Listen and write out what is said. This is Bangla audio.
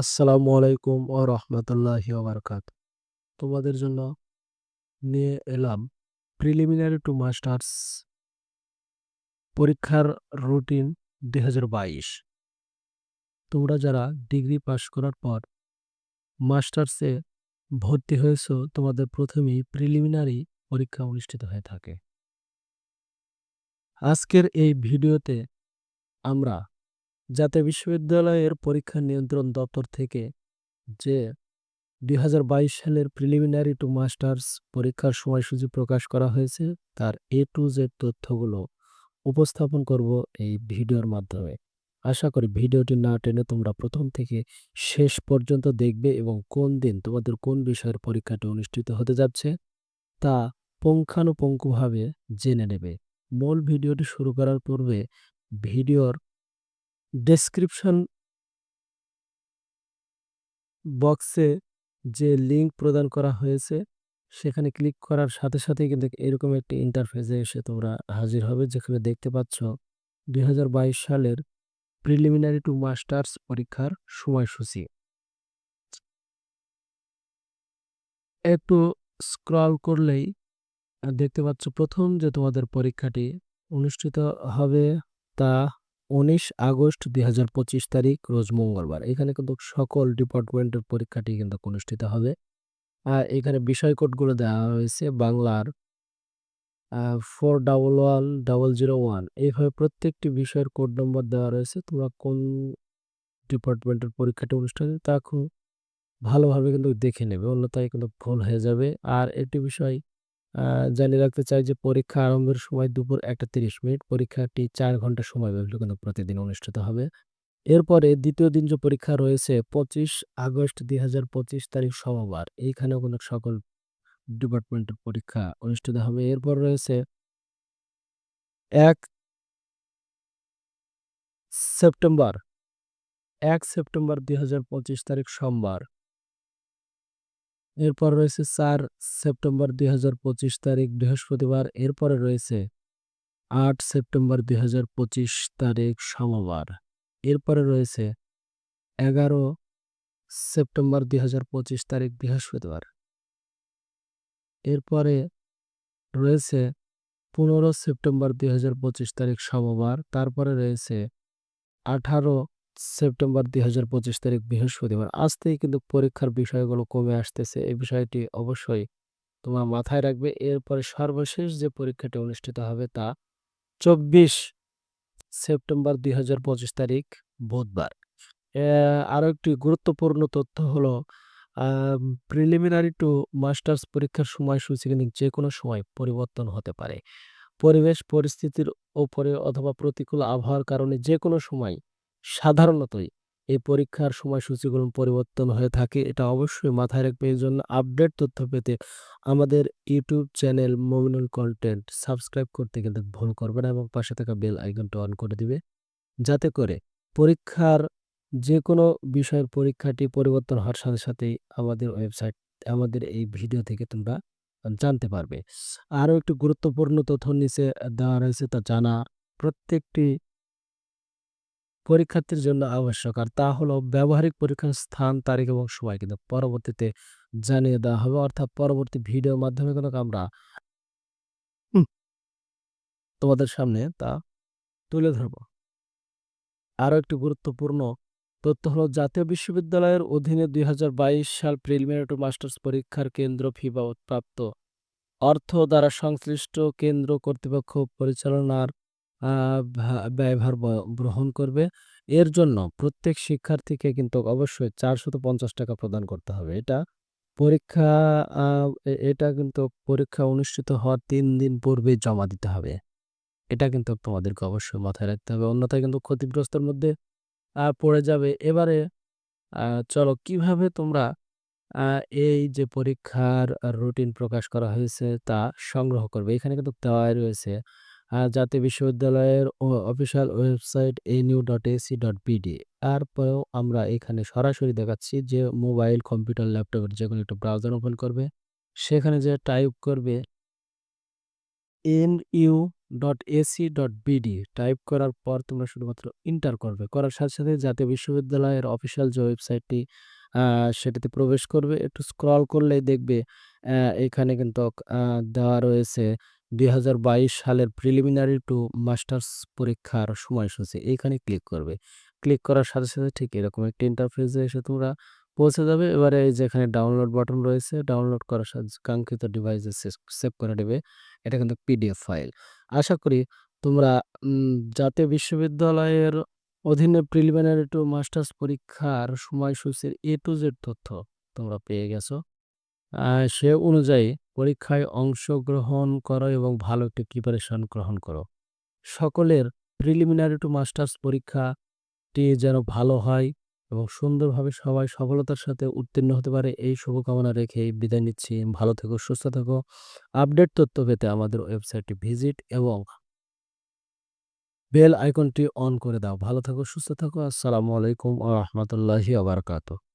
আসসালামু আলাইকুম ও রহমতুল্লাহি ওবারকাত তোমাদের জন্য নিয়ে এলাম প্রিলিমিনারি টু মাস্টার্স পরীক্ষার রুটিন দুই তোমরা যারা ডিগ্রি পাশ করার পর মাস্টার্সে ভর্তি হয়েছ, তোমাদের প্রথমেই প্রিলিমিনারি পরীক্ষা অনুষ্ঠিত হয়ে থাকে। আজকের এই ভিডিওতে আমরা জাতীয় বিশ্ববিদ্যালয়ের পরীক্ষা নিয়ন্ত্রণ দপ্তর থেকে যে দু হাজার বাইশ সালের প্রিলিমিনারি টু মাস্টার্স পরীক্ষার সময়সূচি প্রকাশ করা হয়েছে, তার এ টু জেড তথ্যগুলো উপস্থাপন করব এই ভিডিওর মাধ্যমে। আশা করি ভিডিওটি না টেনে তোমরা প্রথম থেকে শেষ পর্যন্ত দেখবে এবং কোন দিন তোমাদের কোন বিষয়ের পরীক্ষাটি অনুষ্ঠিত হতে যাচ্ছে তা পুঙ্খানুপুঙ্খভাবে জেনে নেবে। মূল ভিডিওটি শুরু করার পূর্বে ভিডিওর ডেসক্রিপশন বক্সে যে লিঙ্ক প্রদান করা হয়েছে, সেখানে ক্লিক করার সাথে সাথে কিন্তু এরকম একটি ইন্টারফেসে এসে তোমরা হাজির হবে। যেখানে দেখতে পাচ্ছ দু হাজার বাইশ সালের প্রিলিমিনারি টু মাস্টার্স পরীক্ষার সময়সূচি। একটু স্ক্রল করলেই দেখতে পাচ্ছ প্রথম যে তোমাদের পরীক্ষাটি অনুষ্ঠিত হবে তা উনিশ আগস্ট দুই হাজার পঁচিশ তারিখ, রোজ মঙ্গলবার। এখানে কিন্তু সকল ডিপার্টমেন্টের পরীক্ষাটি কিন্তু অনুষ্ঠিত হবে। আর এখানে বিষয় কোডগুলো দেওয়া হয়েছে বাংলার four double one double zero one এইভাবে প্রত্যেকটি বিষয়ের কোড নম্বর দেওয়া রয়েছে। তোমরা কোন ডিপার্টমেন্টের পরীক্ষাটি অনুষ্ঠান তা খুব ভালোভাবে কিন্তু দেখে নেবে, অন্যথায় কিন্তু ভুল হয়ে যাবে। আর একটি বিষয় জানিয়ে রাখতে চাই যে, পরীক্ষা আরম্ভের সময় দুপুর একটা তিরিশ মিনিট। পরীক্ষাটি চার ঘণ্টা সময় ব্যবহৃত কিন্তু প্রতিদিন অনুষ্ঠিত হবে। এরপরে দ্বিতীয় দিন যে পরীক্ষা রয়েছে, পঁচিশ আগস্ট দুই হাজার পঁচিশ তারিখ সোমবার। এইখানেও কোনো সকল ডিপার্টমেন্টের পরীক্ষা অনুষ্ঠিত হবে। এরপর রয়েছে এক সেপ্টেম্বর। এক সেপ্টেম্বর দুই হাজার পঁচিশ তারিখ সোমবার। এরপর রয়েছে চার সেপ্টেম্বর দুই তারিখ, বৃহস্পতিবার। এরপরে রয়েছে আট সেপ্টেম্বর দুই তারিখ, সোমবার। এরপরে রয়েছে এগারো সেপ্টেম্বর দুই তারিখ, বৃহস্পতিবার। এরপরে রয়েছে পনেরো সেপ্টেম্বর দুই তারিখ, সোমবার। তারপরে রয়েছে আঠারো সেপ্টেম্বর দুই হাজার পঁচিশ তারিখ বৃহস্পতিবার। আসতেই কিন্তু পরীক্ষার বিষয়গুলো কমে আসতেছে। এই বিষয়টি অবশ্যই তোমার মাথায় রাখবে। এরপরে সর্বশেষ যে পরীক্ষাটি অনুষ্ঠিত হবে তা চব্বিশ সেপ্টেম্বর দুই হাজার পঁচিশ তারিখ বুধবার। আরও একটি গুরুত্বপূর্ণ তথ্য হলো প্রিলিমিনারি টু মাস্টার্স পরীক্ষার সময়সূচি কিন্তু যে কোনো সময় পরিবর্তন হতে পারে। পরিবেশ, পরিস্থিতির ওপরে অথবা প্রতিকূল আবহাওয়ার কারণে যে কোনো সময় সাধারণতই এই পরীক্ষার সময়সূচিগুলো পরিবর্তন হয়ে থাকে। এটা অবশ্যই মাথায় রাখবে এই জন্য আপডেট তথ্য পেতে আমাদের YouTube channel Mominul content subscribe করতে কিন্তু ভুল করবে না এবং পাশে থাকা বেল আইকনটা অন করে দিবে যাতে করে পরীক্ষার যে কোনো বিষয়ের পরীক্ষাটি পরিবর্তন হওয়ার সাথে সাথেই আমাদের ওয়েবসাইট, আমাদের এই ভিডিও থেকে তোমরা জানতে পারবে। আরও একটি গুরুত্বপূর্ণ তথ্য নিচে দেওয়া রয়েছে তা জানা। প্রত্যেকটি পরীক্ষার্থীর জন্য আবশ্যক। আর তা হলো ব্যবহারিক পরীক্ষার স্থান, তারিখ এবং সময় কিন্তু পরবর্তীতে জানিয়ে দেওয়া হবে। অর্থাৎ পরবর্তী ভিডিওর মাধ্যমে কিন্তু আমরা তোমাদের সামনে তা তুলে ধরব। আরও একটি গুরুত্বপূর্ণ তথ্য হলো, জাতীয় বিশ্ববিদ্যালয়ের অধীনে দুই হাজার বাইশ সাল প্রিলিমিনারি মাস্টার্স পরীক্ষার কেন্দ্র ফি বাবদ প্রাপ্ত অর্থ দ্বারা সংশ্লিষ্ট কেন্দ্র কর্তৃপক্ষ পরিচালনার ব্যয়ভার গ্রহণ করবে। এর জন্য প্রত্যেক শিক্ষার্থীকে কিন্তু অবশ্যই চারশত পঞ্চাশ টাকা প্রদান করতে হবে। এটা পরীক্ষা এটা কিন্তু পরীক্ষা অনুষ্ঠিত হওয়ার তিন দিন পূর্বে জমা দিতে হবে। এটা কিন্তু তোমাদেরকে অবশ্যই মাথায় রাখতে হবে। অন্যথায় কিন্তু ক্ষতিগ্রস্তের মধ্যে পড়ে যাবে। এবারে চলো কীভাবে তোমরা এই যে পরীক্ষার রুটিন প্রকাশ করা হয়েছে তা সংগ্রহ করবে? এখানে কিন্তু দেওয়াই রয়েছে। জাতীয় বিশ্ববিদ্যালয়ের official website N U dot AC dot তারপরেও আমরা এখানে সরাসরি দেখাচ্ছি যে মোবাইল, কম্পিউটার ল্যাপটপের যে কোনো একটা ব্রাউজার ওপেন করবে। সেখানে যে টাইপ করবে N U dot AC dot BD type করার পর তোমরা শুধুমাত্র ইন্টার করবে। করার সাথে সাথে জাতীয় বিশ্ববিদ্যালয়ের অফিসিয়াল যে ওয়েবসাইটটি সেটাতে প্রবেশ করবে। একটু স্ক্রল করলেই দেখবে এখানে কিন্তু দেওয়া রয়েছে দুই হাজার বাইশ সালের প্রিলিমিনারি টু মাস্টার্স পরীক্ষার সময়সূচি এইখানে ক্লিক করবে। ক্লিক করার সাথে সাথে ঠিক এরকম একটি ইন্টারফেসে এসে তোমরা পৌঁছে যাবে। এবারে এই যে এখানে ডাউনলোড বাটন রয়েছে ডাউনলোড করার সাথে কাঙ্ক্ষিত ডিভাইসে সেভ করে নেবে। এটা কিন্তু পিডিএফ ফাইল আশা করি তোমরা জাতীয় বিশ্ববিদ্যালয়ের অধীনে প্রিলিমিনারি টু মাস্টার্স পরীক্ষার সময়সূচির এ টু জেড তথ্য তোমরা পেয়ে গেছো। সে অনুযায়ী পরীক্ষায় অংশগ্রহণ করো এবং ভালো একটি প্রিপারেশন গ্রহণ করো। সকলের প্রিলিমিনারি টু মাস্টার্স পরীক্ষাটি যেন ভালো হয় এবং সুন্দরভাবে সবাই সফলতার সাথে উত্তীর্ণ হতে পারে, এই শুভকামনা রেখে বিদায় নিচ্ছি। ভালো থেকো, সুস্থ থেকো। আপডেট তথ্য পেতে আমাদের ওয়েবসাইটটি ভিজিট এবং বেল আইকনটি অন করে দাও। ভালো থাকো, সুস্থ থাকো। আসসালামু আলাইকুম ওয়া রাহমাতুল্লাহি ওয়া বারাকাতুহু।